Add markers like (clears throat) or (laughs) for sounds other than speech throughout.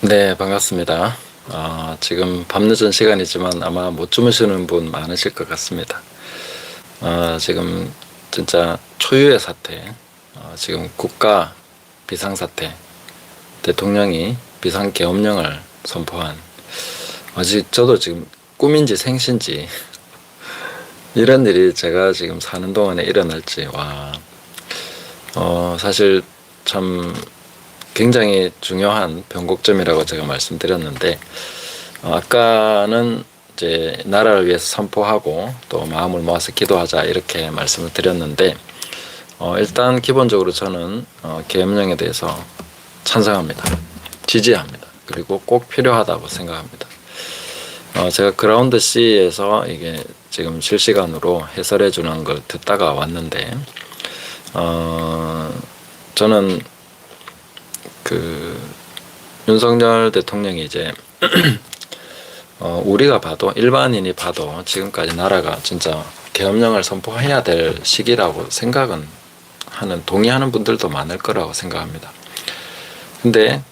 네, 반갑습니다. 어, 지금 밤늦은 시간이지만 아마 못 주무시는 분 많으실 것 같습니다. 어, 지금 진짜 초유의 사태, 어, 지금 국가 비상사태, 대통령이 비상계엄령을 선포한, 아직 저도 지금 꿈인지 생신지, (laughs) 이런 일이 제가 지금 사는 동안에 일어날지, 와, 어, 사실 참 굉장히 중요한 변곡점이라고 제가 말씀드렸는데 어, 아까는 이제 나라를 위해서 선포하고 또 마음을 모아서 기도하자 이렇게 말씀을 드렸는데 어, 일단 기본적으로 저는 어, 계엄령에 대해서 찬성합니다. 지지합니다. 그리고 꼭 필요하다고 생각합니다. 어, 제가 그라운드 C에서 이게 지금 실시간으로 해설해 주는 걸 듣다가 왔는데 어, 저는 그 윤석열 대통령이 이제 (clears throat) 어, 우리가 봐도 일반인이 봐도 지금까지 나라가 진짜 계엄령을 선포해야 될 시기라고 생각은 하는 동의하는 분들도 많을 거라고 생각합니다. 근데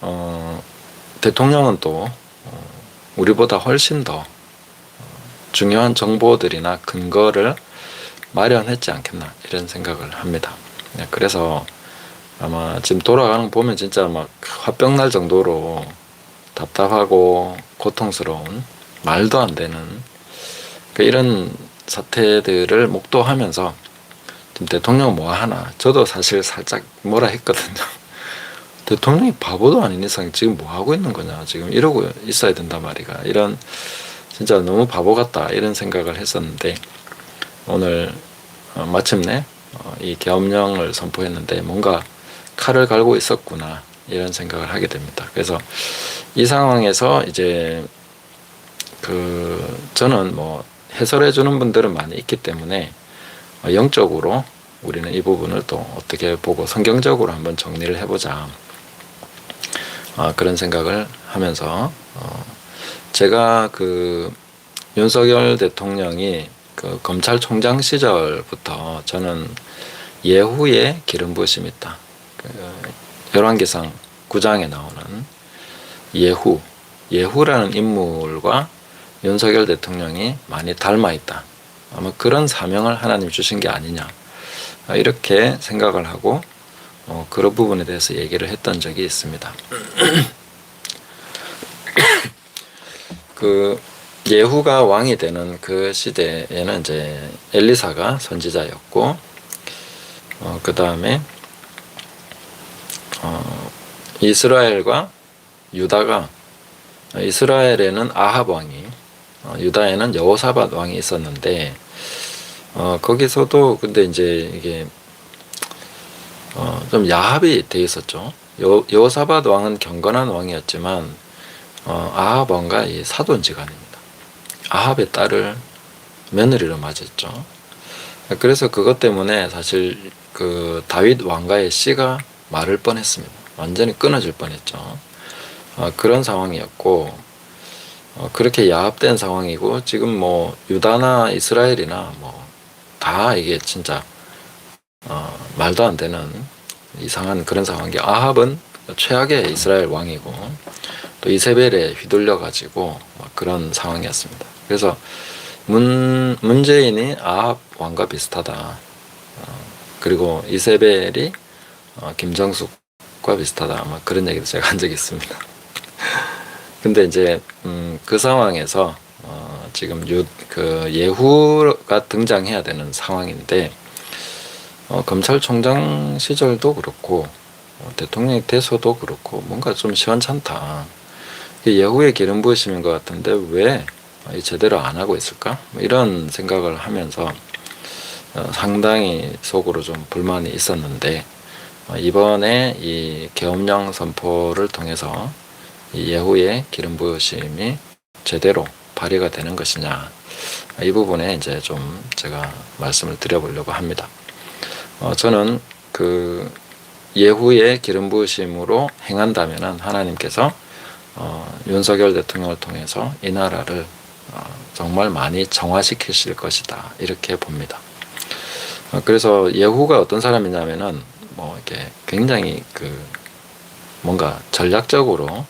어, 대통령은 또 어, 우리보다 훨씬 더 어, 중요한 정보들이나 근거를 마련했지 않겠나 이런 생각을 합니다. 네, 그래서 아마 지금 돌아가는 거 보면 진짜 막 화병 날 정도로 답답하고 고통스러운 말도 안 되는 그 이런 사태들을 목도하면서 지금 대통령 뭐 하나? 저도 사실 살짝 뭐라 했거든요. (laughs) 대통령이 바보도 아닌 이상 지금 뭐 하고 있는 거냐? 지금 이러고 있어야 된단 말이가. 이런 진짜 너무 바보 같다 이런 생각을 했었는데 오늘 어, 마침내 어, 이 계엄령을 선포했는데 뭔가 칼을 갈고 있었구나 이런 생각을 하게 됩니다. 그래서 이 상황에서 이제 그 저는 뭐 해설해 주는 분들은 많이 있기 때문에 영적으로 우리는 이 부분을 또 어떻게 보고 성경적으로 한번 정리를 해보자 어, 그런 생각을 하면서 어, 제가 그 윤석열 대통령이 그 검찰총장 시절부터 저는 예후에 기름 부으심이 있다. 그 열왕기상 9장에 나오는 예후, 예후라는 인물과 윤석열 대통령이 많이 닮아 있다. 아마 그런 사명을 하나님 주신 게 아니냐. 이렇게 생각을 하고 어, 그런 부분에 대해서 얘기를 했던 적이 있습니다. (coughs) 그 예후가 왕이 되는 그 시대에는 이제 엘리사가 선지자였고 어, 그 다음에 어, 이스라엘과 유다가 이스라엘에는 아합 왕이 어, 유다에는 여호사밧 왕이 있었는데 어, 거기서도 근데 이제 이게 어, 좀 야합이 돼 있었죠. 여, 여호사밧 왕은 경건한 왕이었지만 어, 아합 왕과 이 사돈지간입니다. 아합의 딸을 며느리로 맞았죠. 그래서 그것 때문에 사실 그 다윗 왕가의 씨가 말을 뻔했습니다. 완전히 끊어질 뻔했죠. 어, 그런 상황이었고 어, 그렇게 야합된 상황이고 지금 뭐 유다나 이스라엘이나 뭐 다 이게 진짜 어, 말도 안 되는 이상한 그런 상황이 아합은 최악의 이스라엘 왕이고 또 이세벨에 휘둘려 가지고 그런 상황이었습니다. 그래서 문 문재인이 아합 왕과 비슷하다. 어, 그리고 이세벨이 어, 김정숙과 비슷하다. 아마 그런 얘기도 제가 한 적이 있습니다. (laughs) 근데 이제 음, 그 상황에서 어, 지금 유, 그 예후가 등장해야 되는 상황인데 어, 검찰총장 시절도 그렇고 어, 대통령이 돼서도 그렇고 뭔가 좀 시원찮다. 예후의 기름 부으심인 것 같은데 왜 제대로 안 하고 있을까? 뭐 이런 생각을 하면서 어, 상당히 속으로 좀 불만이 있었는데 어, 이번에 이 계엄령 선포를 통해서 이 예후의 기름 부으심이 제대로 발휘가 되는 것이냐 이 부분에 이제 좀 제가 말씀을 드려보려고 합니다. 어, 저는 그 예후의 기름 부으심으로 행한다면은 하나님께서 어, 윤석열 대통령을 통해서 이 나라를 어, 정말 많이 정화시키실 것이다 이렇게 봅니다. 어, 그래서 예후가 어떤 사람이냐면은 뭐 이렇게 굉장히 그 뭔가 전략적으로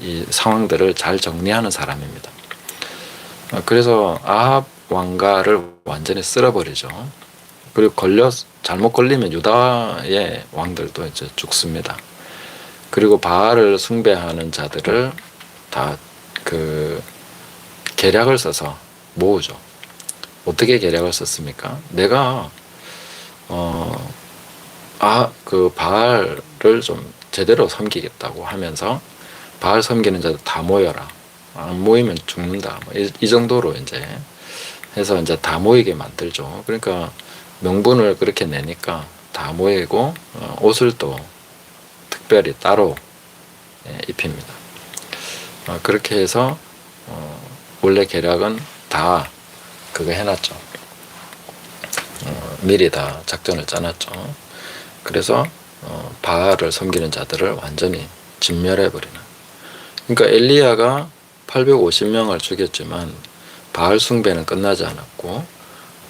이 상황들을 잘 정리하는 사람입니다. 어, 그래서 아합 왕가를 완전히 쓸어버리죠. 그리고 걸려 잘못 걸리면 유다의 왕들도 이제 죽습니다. 그리고 바알을 숭배하는 자들을 다 그 계략을 써서 모으죠. 어떻게 계략을 썼습니까? 내가 어, 아, 그 바알을 좀 제대로 섬기겠다고 하면서 바알 섬기는 자들 다 모여라. 안 모이면 죽는다. 뭐 이, 이 정도로 이제 해서 이제 다 모이게 만들죠. 그러니까 명분을 그렇게 내니까 다 모이고 어, 옷을 또 특별히 따로 예, 입힙니다. 어, 그렇게 해서 어, 원래 계략은 다 그거 해놨죠. 어, 미리 다 작전을 짜놨죠. 그래서 어, 바알을 섬기는 자들을 완전히 진멸해버리는. 그러니까 엘리야가 850명을 죽였지만 바알 숭배는 끝나지 않았고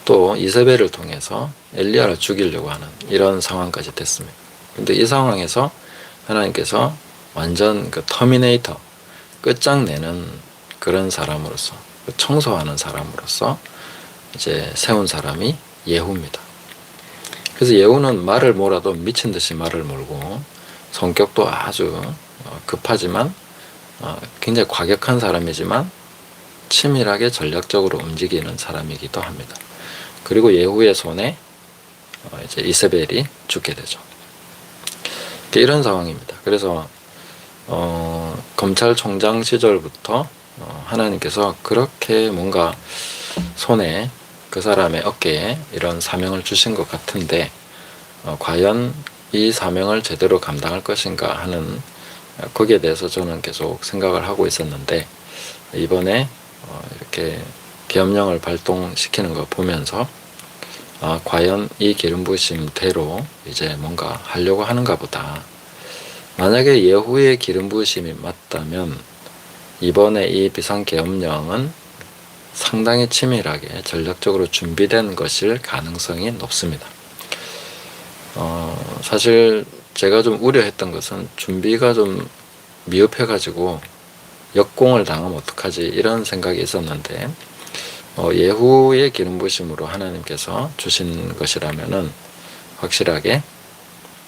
또 이세벨을 통해서 엘리야를 죽이려고 하는 이런 상황까지 됐습니다. 근데 이 상황에서 하나님께서 완전 그 터미네이터 끝장내는 그런 사람으로서 그 청소하는 사람으로서 이제 세운 사람이 예후입니다. 그래서 예후는 말을 몰아도 미친 듯이 말을 몰고 성격도 아주 어, 급하지만 어, 굉장히 과격한 사람이지만 치밀하게 전략적으로 움직이는 사람이기도 합니다. 그리고 예후의 손에 어, 이제 이세벨이 죽게 되죠. 이런 상황입니다. 그래서 어, 검찰총장 시절부터 어, 하나님께서 그렇게 뭔가 손에 그 사람의 어깨에 이런 사명을 주신 것 같은데 어, 과연 이 사명을 제대로 감당할 것인가 하는 어, 거기에 대해서 저는 계속 생각을 하고 있었는데 이번에 어, 이렇게 계엄령을 발동시키는 거 보면서 아, 과연 이 기름 부으심대로 이제 뭔가 하려고 하는가 보다. 만약에 예후의 기름 부으심이 맞다면 이번에 이 비상계엄령은 상당히 치밀하게 전략적으로 준비된 것일 가능성이 높습니다. 어, 사실 제가 좀 우려했던 것은 준비가 좀 미흡해가지고 역공을 당하면 어떡하지 이런 생각이 있었는데 어, 예후의 기름 부심으로 하나님께서 주신 것이라면은 확실하게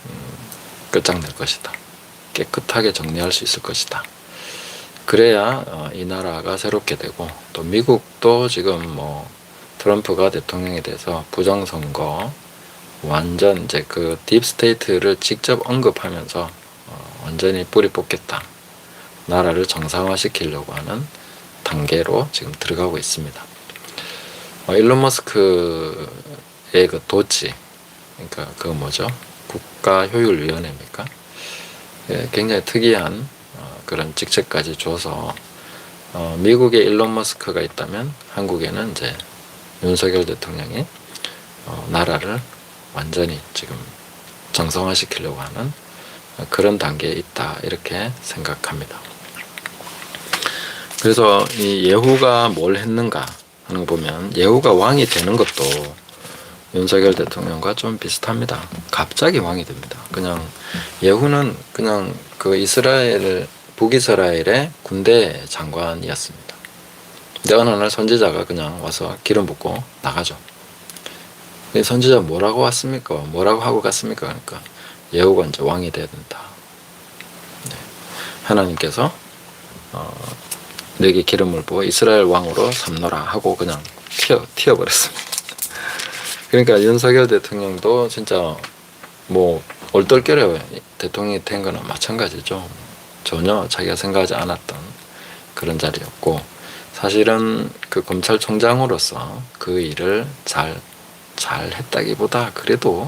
음, 끝장낼 것이다. 깨끗하게 정리할 수 있을 것이다. 그래야 어, 이 나라가 새롭게 되고 또 미국도 지금 뭐 트럼프가 대통령이 돼서 부정선거 완전 이제 그 딥스테이트를 직접 언급하면서 어, 완전히 뿌리 뽑겠다. 나라를 정상화시키려고 하는 단계로 지금 들어가고 있습니다. 어, 일론 머스크의 그 도치, 그러니까 그 뭐죠? 국가효율위원회입니까? 예, 굉장히 특이한 어, 그런 직책까지 줘서 어, 미국에 일론 머스크가 있다면 한국에는 이제 윤석열 대통령이 어, 나라를 완전히 지금 정상화시키려고 하는 그런 단계에 있다 이렇게 생각합니다. 그래서 이 예후가 뭘 했는가 하는 거 보면 예후가 왕이 되는 것도 윤석열 대통령과 좀 비슷합니다. 갑자기 왕이 됩니다. 그냥 예후는 그냥 그 이스라엘 북이스라엘의 군대 장관이었습니다. 근데 어느 날 선지자가 그냥 와서 기름 붓고 나가죠. 선지자 뭐라고 왔습니까? 뭐라고 하고 갔습니까? 그러니까 예후가 이제 왕이 돼야 된다. 네. 하나님께서 어, 내게 기름을 부어 이스라엘 왕으로 삼노라 하고 그냥 튀어 튀어버렸습니다. (laughs) 그러니까 윤석열 대통령도 진짜 뭐 얼떨결에 대통령이 된 거는 마찬가지죠. 전혀 자기가 생각하지 않았던 그런 자리였고 사실은 그 검찰총장으로서 그 일을 잘 잘 했다기보다 그래도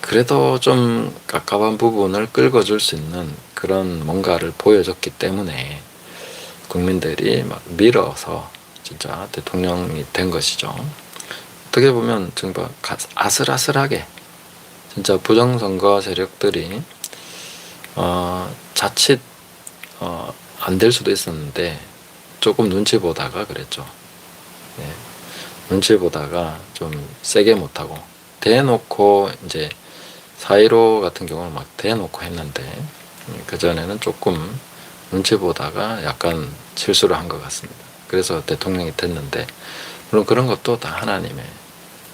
그래도 좀 깝깝한 부분을 끌어줄 수 있는 그런 뭔가를 보여줬기 때문에 국민들이 막 밀어서 진짜 대통령이 된 것이죠. 어떻게 보면 정말 아슬아슬하게 진짜 부정선거 세력들이 어, 자칫 어, 안 될 수도 있었는데 조금 눈치 보다가 그랬죠. 네. 눈치 보다가 좀 세게 못하고 대놓고 이제 사이로 같은 경우는 막 대놓고 했는데 그 전에는 조금 눈치 보다가 약간 실수를 한 것 같습니다. 그래서 대통령이 됐는데 물론 그런 것도 다 하나님의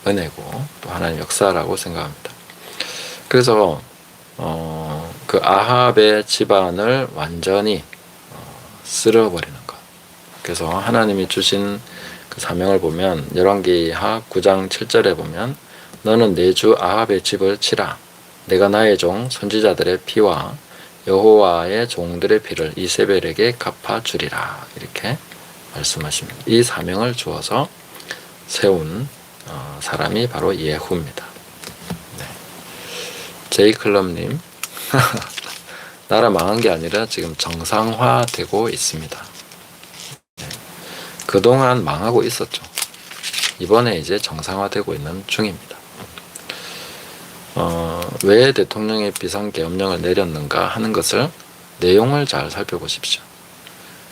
은혜고 또 하나님 역사라고 생각합니다. 그래서 어, 그 아합의 집안을 완전히 어, 쓸어버리는 것. 그래서 하나님이 주신 그 사명을 보면 열왕기하 9장 7절에 보면 너는 내 주 아합의 집을 치라. 내가 나의 종 선지자들의 피와 여호와의 종들의 피를 이세벨에게 갚아 주리라. 이렇게 말씀하십니다. 이 사명을 주어서 세운 어, 사람이 바로 예후입니다. 네. 제이클럽님, (laughs) 나라 망한 게 아니라 지금 정상화되고 있습니다. 네. 그동안 망하고 있었죠. 이번에 이제 정상화되고 있는 중입니다. 어, 왜 대통령의 비상계엄령을 내렸는가 하는 것을 내용을 잘 살펴보십시오.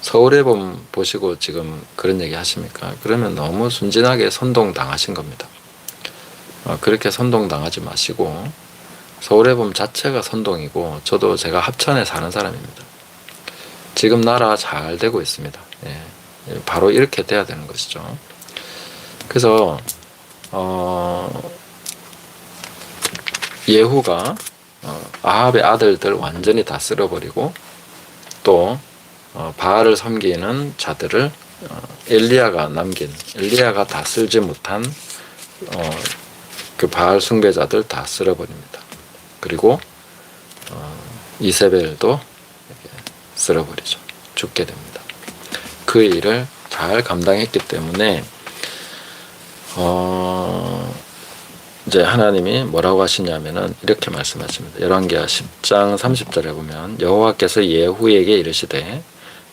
서울에 봄 보시고 지금 그런 얘기 하십니까? 그러면 너무 순진하게 선동 당하신 겁니다. 어, 그렇게 선동 당하지 마시고 서울의 봄 자체가 선동이고 저도 제가 합천에 사는 사람입니다. 지금 나라 잘 되고 있습니다. 예, 바로 이렇게 돼야 되는 것이죠. 그래서 어, 예후가 어, 아합의 아들들 완전히 다 쓸어버리고 또 어, 바알을 섬기는 자들을 어, 엘리야가 남긴 엘리야가 다 쓸지 못한 어, 그 바알 숭배자들 다 쓸어버립니다. 그리고 어, 이세벨도 쓸어버리죠. 죽게 됩니다. 그 일을 잘 감당했기 때문에 어, 이제 하나님이 뭐라고 하시냐면은 이렇게 말씀하십니다. 열왕기하 10장 30절에 보면 여호와께서 예후에게 이르시되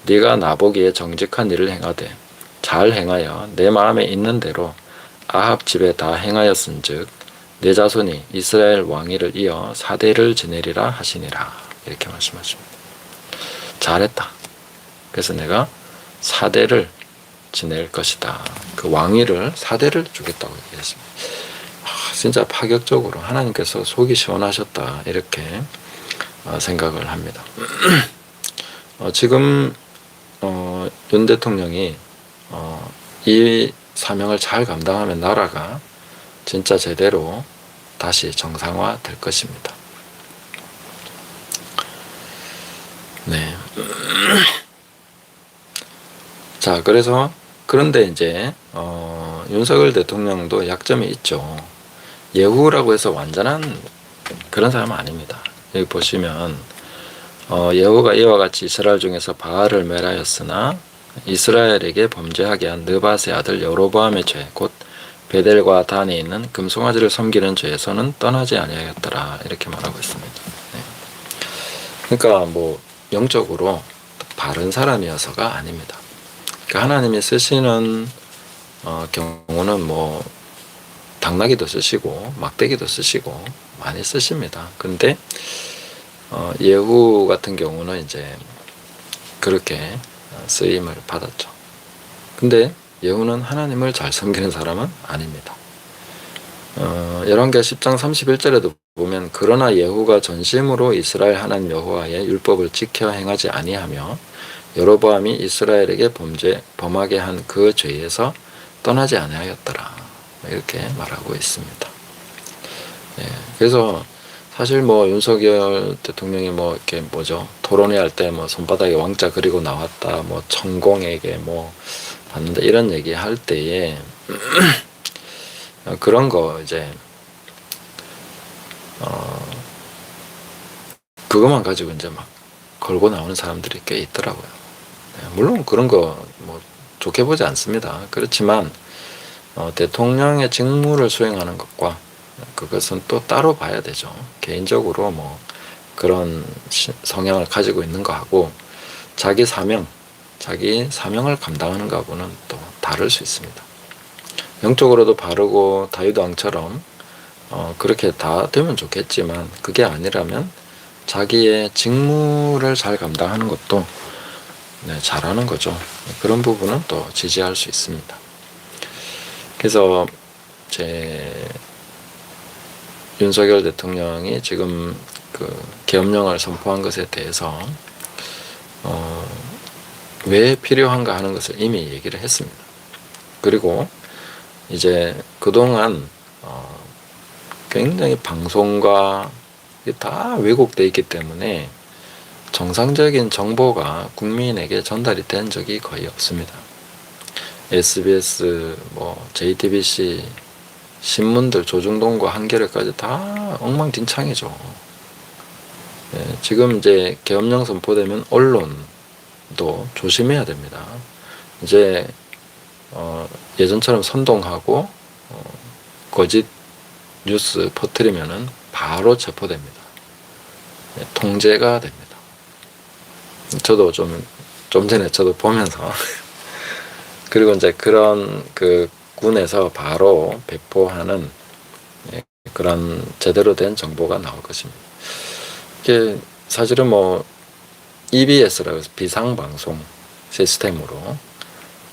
네가 나보기에 정직한 일을 행하되 잘 행하여 내 마음에 있는 대로 아합 집에 다 행하였은즉 내 자손이 이스라엘 왕위를 이어 사대를 지내리라 하시니라 이렇게 말씀하십니다. 잘했다. 그래서 내가 사대를 지낼 것이다. 그 왕위를 사대를 주겠다고 얘기했습니다. 아, 진짜 파격적으로 하나님께서 속이 시원하셨다 이렇게 어, 생각을 합니다. (clears throat) 어, 지금 어, 윤 대통령이 어, 이 사명을 잘 감당하면 나라가 진짜 제대로 다시 정상화 될 것입니다. 네. (clears throat) 자, 그래서 그런데 이제 어, 윤석열 대통령도 약점이 있죠. 예후라고 해서 완전한 그런 사람은 아닙니다. 여기 보시면 어, 예후가 이와 같이 이스라엘 중에서 바알을 멸하였으나 이스라엘에게 범죄하게 한 느바스의 아들 여로보암의 죄, 곧 베델과 단에 있는 금송아지를 섬기는 죄에서는 떠나지 아니하였더라 이렇게 말하고 있습니다. 네. 그러니까 뭐 영적으로 바른 사람이어서가 아닙니다. 그러니까 하나님이 쓰시는 어, 경우는 뭐 당나귀도 쓰시고 막대기도 쓰시고 많이 쓰십니다. 근데 어, 예후 같은 경우는 이제 그렇게 쓰임을 받았죠. 근데 예후는 하나님을 잘 섬기는 사람은 아닙니다. 어, 열왕기하 10장 31절에도 보면 그러나 예후가 전심으로 이스라엘 하나님 여호와의 율법을 지켜 행하지 아니하며 여로보암이 이스라엘에게 범죄 범하게 한 그 죄에서 떠나지 아니하였더라 이렇게 말하고 있습니다. 예, 그래서 사실 뭐 윤석열 대통령이 뭐 이렇게 뭐죠 토론회 할 때 뭐 손바닥에 왕자 그리고 나왔다 뭐 천공에게 뭐 받는다 이런 얘기 할 때에 (clears throat) 그런 거 이제 어 그것만 가지고 이제 막 걸고 나오는 사람들이 꽤 있더라고요. 네, 물론 그런 거 뭐 좋게 보지 않습니다. 그렇지만 어, 대통령의 직무를 수행하는 것과 그것은 또 따로 봐야 되죠. 개인적으로 뭐 그런 성향을 가지고 있는 거하고 자기 사명, 자기 사명을 감당하는 거하고는 또 다를 수 있습니다. 영적으로도 바르고 다윗 왕처럼 어, 그렇게 다 되면 좋겠지만 그게 아니라면 자기의 직무를 잘 감당하는 것도 네, 잘하는 거죠. 그런 부분은 또 지지할 수 있습니다. 그래서 제 윤석열 대통령이 지금 그 계엄령을 선포한 것에 대해서 어, 왜 필요한가 하는 것을 이미 얘기를 했습니다. 그리고 이제 그동안 어, 굉장히 방송과 다 왜곡돼 있기 때문에 정상적인 정보가 국민에게 전달이 된 적이 거의 없습니다. SBS, 뭐 JTBC, 신문들 조중동과 한겨레까지 다 엉망진창이죠. 예, 지금 이제 계엄령 선포되면 언론 도 조심해야 됩니다. 이제 어, 예전처럼 선동하고 어, 거짓 뉴스 퍼뜨리면은 바로 체포됩니다. 예, 통제가 됩니다. 저도 좀, 좀 전에 저도 보면서 (laughs) 그리고 이제 그런 그 군에서 바로 배포하는 예, 그런 제대로 된 정보가 나올 것입니다. 이게 사실은 뭐 EBS라고 해서 비상방송 시스템으로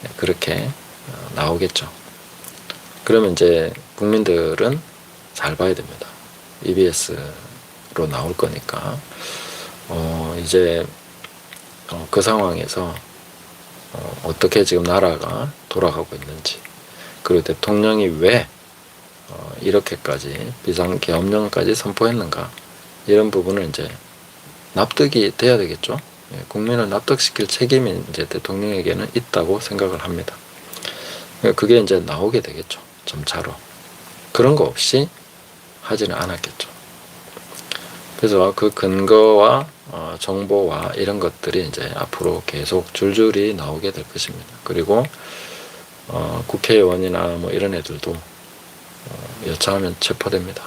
예, 그렇게 어, 나오겠죠. 그러면 이제 국민들은 잘 봐야 됩니다. EBS로 나올 거니까 어 이제 어, 그 상황에서 어, 어떻게 지금 나라가 돌아가고 있는지 그리고 대통령이 왜 어, 이렇게까지 비상계엄령까지 선포했는가 이런 부분을 이제 납득이 돼야 되겠죠. 예, 국민을 납득시킬 책임이 이제 대통령에게는 있다고 생각을 합니다. 그러니까 그게 이제 나오게 되겠죠. 점차로 그런 거 없이 하지는 않았겠죠. 그래서 그 근거와 어, 정보와 이런 것들이 이제 앞으로 계속 줄줄이 나오게 될 것입니다. 그리고 어, 국회의원이나 뭐 이런 애들도 어, 여차하면 체포됩니다.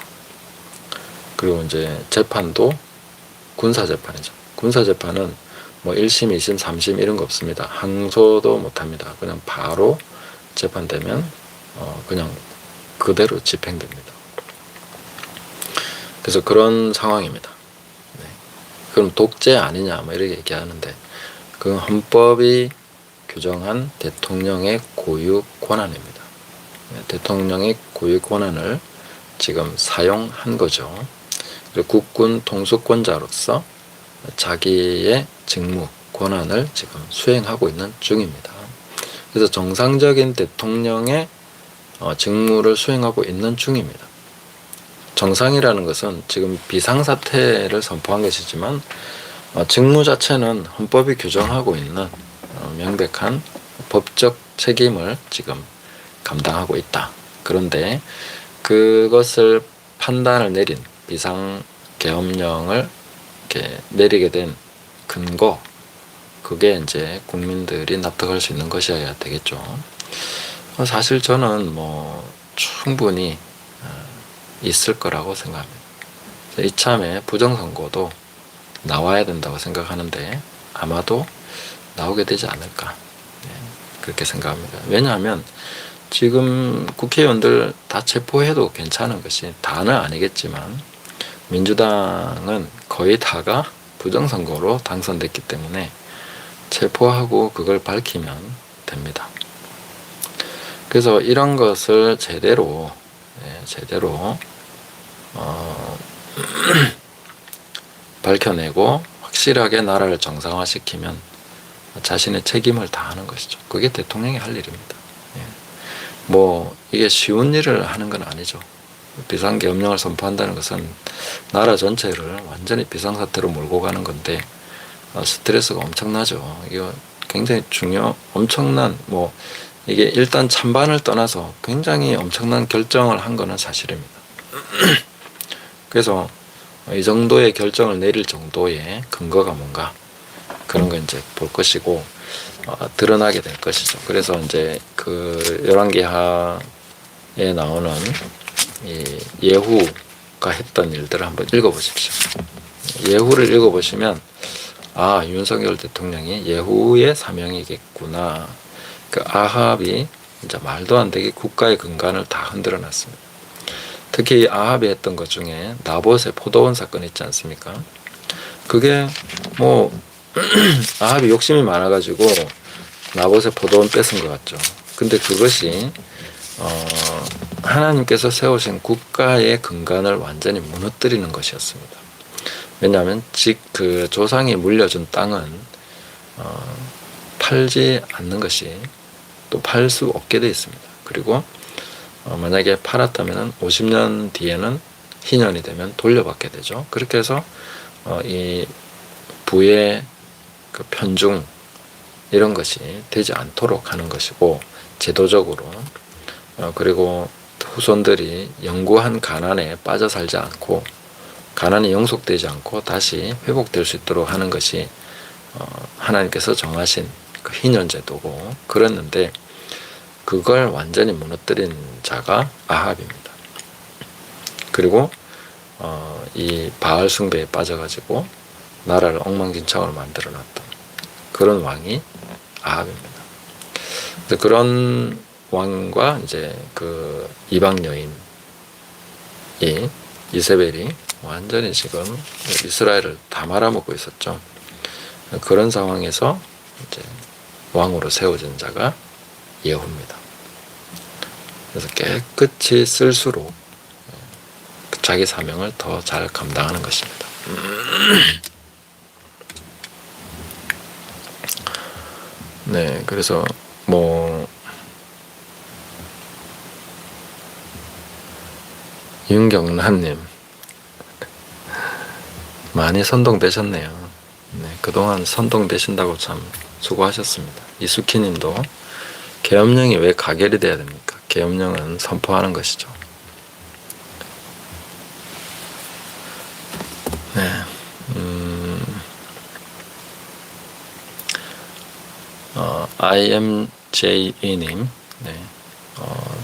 그리고 이제 재판도 군사 재판이죠. 군사 재판은 뭐 1심, 2심, 3심 이런 거 없습니다. 항소도 못 합니다. 그냥 바로 재판되면 어, 그냥 그대로 집행됩니다. 그래서 그런 상황입니다. 네. 그럼 독재 아니냐 뭐 이렇게 얘기하는데 그 헌법이 규정한 대통령의 고유 권한입니다. 네, 대통령의 고유 권한을 지금 사용한 거죠. 국군 통수권자로서 자기의 직무 권한을 지금 수행하고 있는 중입니다. 그래서 정상적인 대통령의 어, 직무를 수행하고 있는 중입니다. 정상이라는 것은 지금 비상사태를 선포한 것이지만 어, 직무 자체는 헌법이 규정하고 있는 어, 명백한 법적 책임을 지금 감당하고 있다. 그런데 그것을 판단을 내린 비상계엄령을 이렇게 내리게 된 근거 그게 이제 국민들이 납득할 수 있는 것이어야 되겠죠. 어, 사실 저는 뭐 충분히 어, 있을 거라고 생각합니다. 이참에 부정선거도 나와야 된다고 생각하는데 아마도 나오게 되지 않을까 네, 그렇게 생각합니다. 왜냐하면 지금 국회의원들 다 체포해도 괜찮은 것이 다는 아니겠지만 민주당은 거의 다가 부정선거로 당선됐기 때문에 체포하고 그걸 밝히면 됩니다. 그래서 이런 것을 제대로 예, 제대로 어, (clears throat) 밝혀내고 확실하게 나라를 정상화시키면 자신의 책임을 다하는 것이죠. 그게 대통령이 할 일입니다. 예. 뭐 이게 쉬운 일을 하는 건 아니죠. 비상계엄령을 선포한다는 것은 나라 전체를 완전히 비상사태로 몰고 가는 건데 어, 스트레스가 엄청나죠. 이거 굉장히 중요, 엄청난 뭐 이게 일단 찬반을 떠나서 굉장히 엄청난 결정을 한 거는 사실입니다. (clears throat) 그래서 이 정도의 결정을 내릴 정도의 근거가 뭔가 그런 거 이제 볼 것이고 어, 드러나게 될 것이죠. 그래서 이제 그 열왕기하에 나오는 이 예후가 했던 일들을 한번 읽어보십시오. 예후를 읽어보시면 아 윤석열 대통령이 예후의 사명이겠구나. 그 아합이 이제 말도 안 되게 국가의 근간을 다 흔들어 놨습니다. 특히 아합이 했던 것 중에 나봇의 포도원 사건 있지 않습니까? 그게 뭐 (clears throat) 아합이 욕심이 많아가지고 나봇의 포도원 뺏은 것 같죠. 근데 그것이 어, 하나님께서 세우신 국가의 근간을 완전히 무너뜨리는 것이었습니다. 왜냐하면 직그 조상이 물려준 땅은 어, 팔지 않는 것이 또 팔 수 없게 되어 있습니다. 그리고 어, 만약에 팔았다면 50년 뒤에는 희년이 되면 돌려받게 되죠. 그렇게 해서 어, 이 부의 그 편중 이런 것이 되지 않도록 하는 것이고 제도적으로 어, 그리고 후손들이 영구한 가난에 빠져 살지 않고 가난이 영속되지 않고 다시 회복될 수 있도록 하는 것이 어, 하나님께서 정하신 그 희년제도고 그랬는데 그걸 완전히 무너뜨린 자가 아합입니다. 그리고 어, 이 바알 숭배에 빠져가지고 나라를 엉망진창으로 만들어놨던 그런 왕이 아합입니다. 그런 왕과 이제 그 이방 여인 이 이세벨이 완전히 지금 이스라엘을 다 말아먹고 있었죠. 그런 상황에서 이제 왕으로 세워진 자가 예후입니다. 그래서 깨끗이 쓸수록 자기 사명을 더 잘 감당하는 것입니다. (clears throat) 네, 그래서 뭐 윤경란님 많이 선동되셨네요. 네, 그동안 선동되신다고 참 수고하셨습니다. 이수키님도 계엄령이 왜 가결이 돼야 됩니까? 계엄령은 선포하는 것이죠. 네, 음, 어, IMJE님, 네, 어,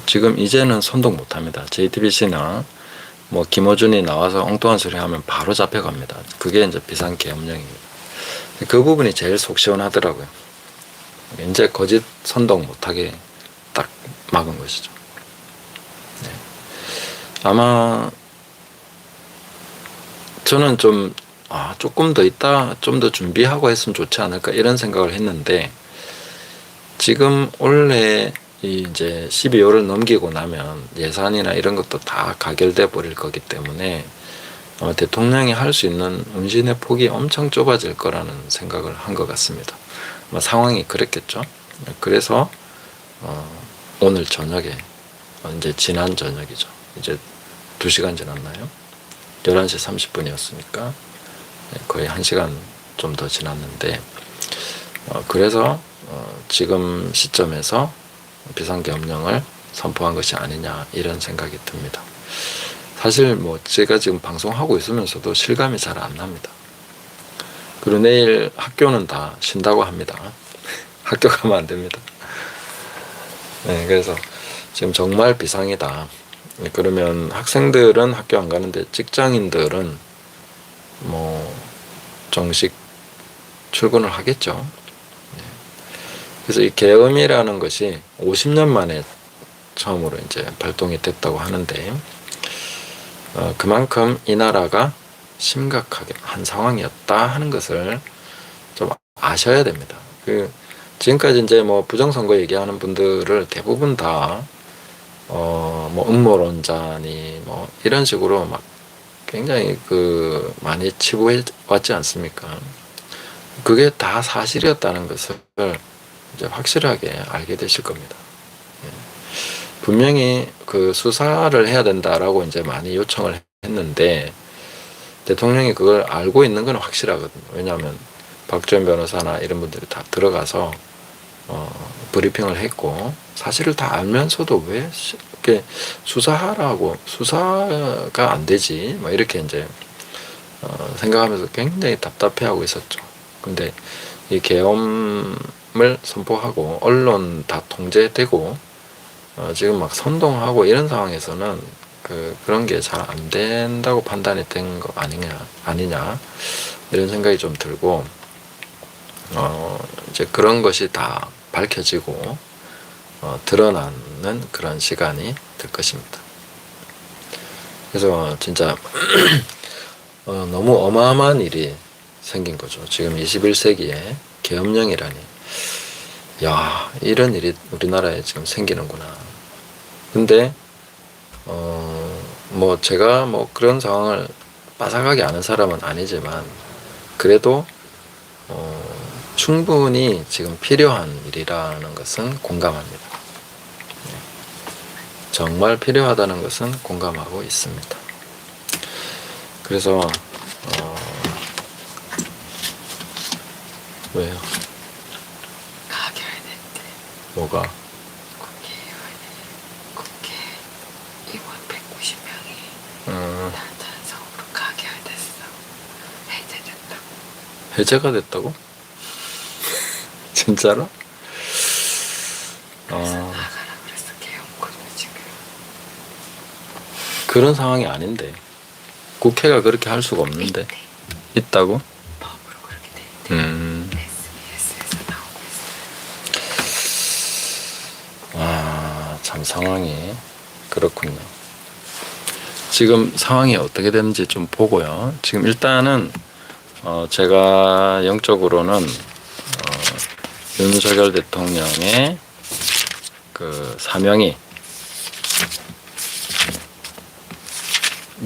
지금 이제는 선동 못합니다. JTBC나 뭐 김어준이 나와서 엉뚱한 소리 하면 바로 잡혀갑니다. 그게 이제 비상 계엄령입니다. 그 부분이 제일 속 시원하더라고요. 이제 거짓 선동 못하게 딱 막은 것이죠. 네. 아마 저는 좀 아, 조금 더 있다 좀 더 준비하고 했으면 좋지 않을까 이런 생각을 했는데 지금 올해 이 이제 12월을 넘기고 나면 예산이나 이런 것도 다 가결돼 버릴 거기 때문에 어, 대통령이 할 수 있는 운신의 폭이 엄청 좁아질 거라는 생각을 한 것 같습니다. 뭐 상황이 그랬겠죠. 그래서 어, 오늘 저녁에 어, 이제 지난 저녁이죠. 이제 2시간 지났나요? 11시 30분이었으니까 거의 1시간 좀 더 지났는데 어, 그래서 어, 지금 시점에서 비상계엄령을 선포한 것이 아니냐 이런 생각이 듭니다. 사실 뭐 제가 지금 방송하고 있으면서도 실감이 잘 안 납니다. 그리고 내일 학교는 다 쉰다고 합니다. (laughs) 학교 가면 안 됩니다. 네, 그래서 지금 정말 비상이다. 네, 그러면 학생들은 학교 안 가는데 직장인들은 뭐 정식 출근을 하겠죠. 네. 그래서 이 계엄이라는 것이 50년 만에 처음으로 이제 발동이 됐다고 하는데 어, 그만큼 이 나라가 심각하게 한 상황이었다 하는 것을 좀 아셔야 됩니다. 그 지금까지 이제 뭐 부정선거 얘기하는 분들을 대부분 다 어, 뭐 음모론자니 뭐 이런 식으로 막 굉장히 그 많이 치부해 왔지 않습니까? 그게 다 사실이었다는 것을 이제 확실하게 알게 되실 겁니다. 예. 분명히 그 수사를 해야 된다라고 이제 많이 요청을 했는데 대통령이 그걸 알고 있는 건 확실하거든요. 왜냐하면 박지원 변호사나 이런 분들이 다 들어가서 어, 브리핑을 했고 사실을 다 알면서도 왜 이렇게 수사하라고 수사가 안 되지 뭐 이렇게 이제 어, 생각하면서 굉장히 답답해하고 있었죠. 근데 이 계엄 을 선포하고 언론 다 통제되고 어, 지금 막 선동하고 이런 상황에서는 그 그런 게 잘 안 된다고 판단이 된 거 아니냐 아니냐 이런 생각이 좀 들고 어 이제 그런 것이 다 밝혀지고 어, 드러나는 그런 시간이 될 것입니다. 그래서 진짜 (clears throat) 어, 너무 어마어마한 일이 생긴 거죠. 지금 21세기에 계엄령이라니. 야, 이런 일이 우리나라에 지금 생기는구나. 근데, 어, 뭐, 제가 뭐 그런 상황을 빠삭하게 아는 사람은 아니지만, 그래도, 어, 충분히 지금 필요한 일이라는 것은 공감합니다. 네. 정말 필요하다는 것은 공감하고 있습니다. 그래서 어, 왜요? 뭐가? 국회의원이 국회 의원 190명이 음, 단단성으로 가결됐어. 해제됐다고. 해제가 됐다고? (laughs) 진짜로? 그래서 어, 나가라 그랬어. 개헌권을 지금. 그런 상황이 아닌데 국회가 그렇게 할 수가 없는데. 있다고? 법으로 그렇게 돼 있대. 음, SBS에서 나오고 있어. 아, 참 상황이 그렇군요. 지금 상황이 어떻게 되는지 좀 보고요. 지금 일단은 어, 제가 영적으로는 어, 윤석열 대통령의 그 사명이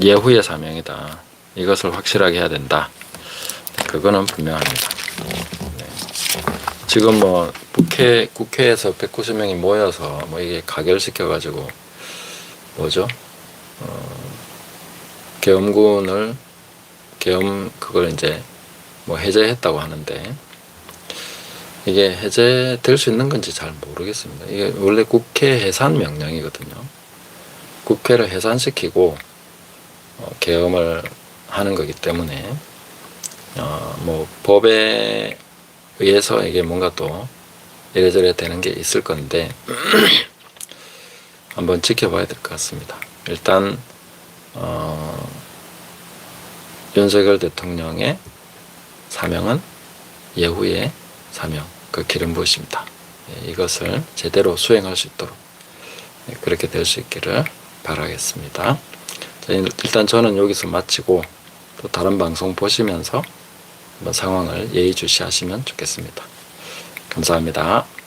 예후의 사명이다. 이것을 확실하게 해야 된다. 그거는 분명합니다. 네. 지금 뭐 국회 국회에서 190명이 모여서 뭐 이게 가결시켜 가지고 뭐죠? 어, 계엄군을 계엄 그걸 이제 뭐 해제했다고 하는데 이게 해제될 수 있는 건지 잘 모르겠습니다. 이게 원래 국회 해산 명령이거든요. 국회를 해산시키고 어, 계엄을 하는 거기 때문에 어, 뭐 법에 의해서 이게 뭔가 또 이래저래 되는 게 있을 건데 (clears throat) 한번 지켜봐야 될 것 같습니다. 일단 어, 윤석열 대통령의 사명은 예후의 사명, 그 기름 부으십니다. 예, 이것을 제대로 수행할 수 있도록 예, 그렇게 될 수 있기를 바라겠습니다. 일단 저는 여기서 마치고 또 다른 방송 보시면서 상황을 예의주시하시면 좋겠습니다. 감사합니다.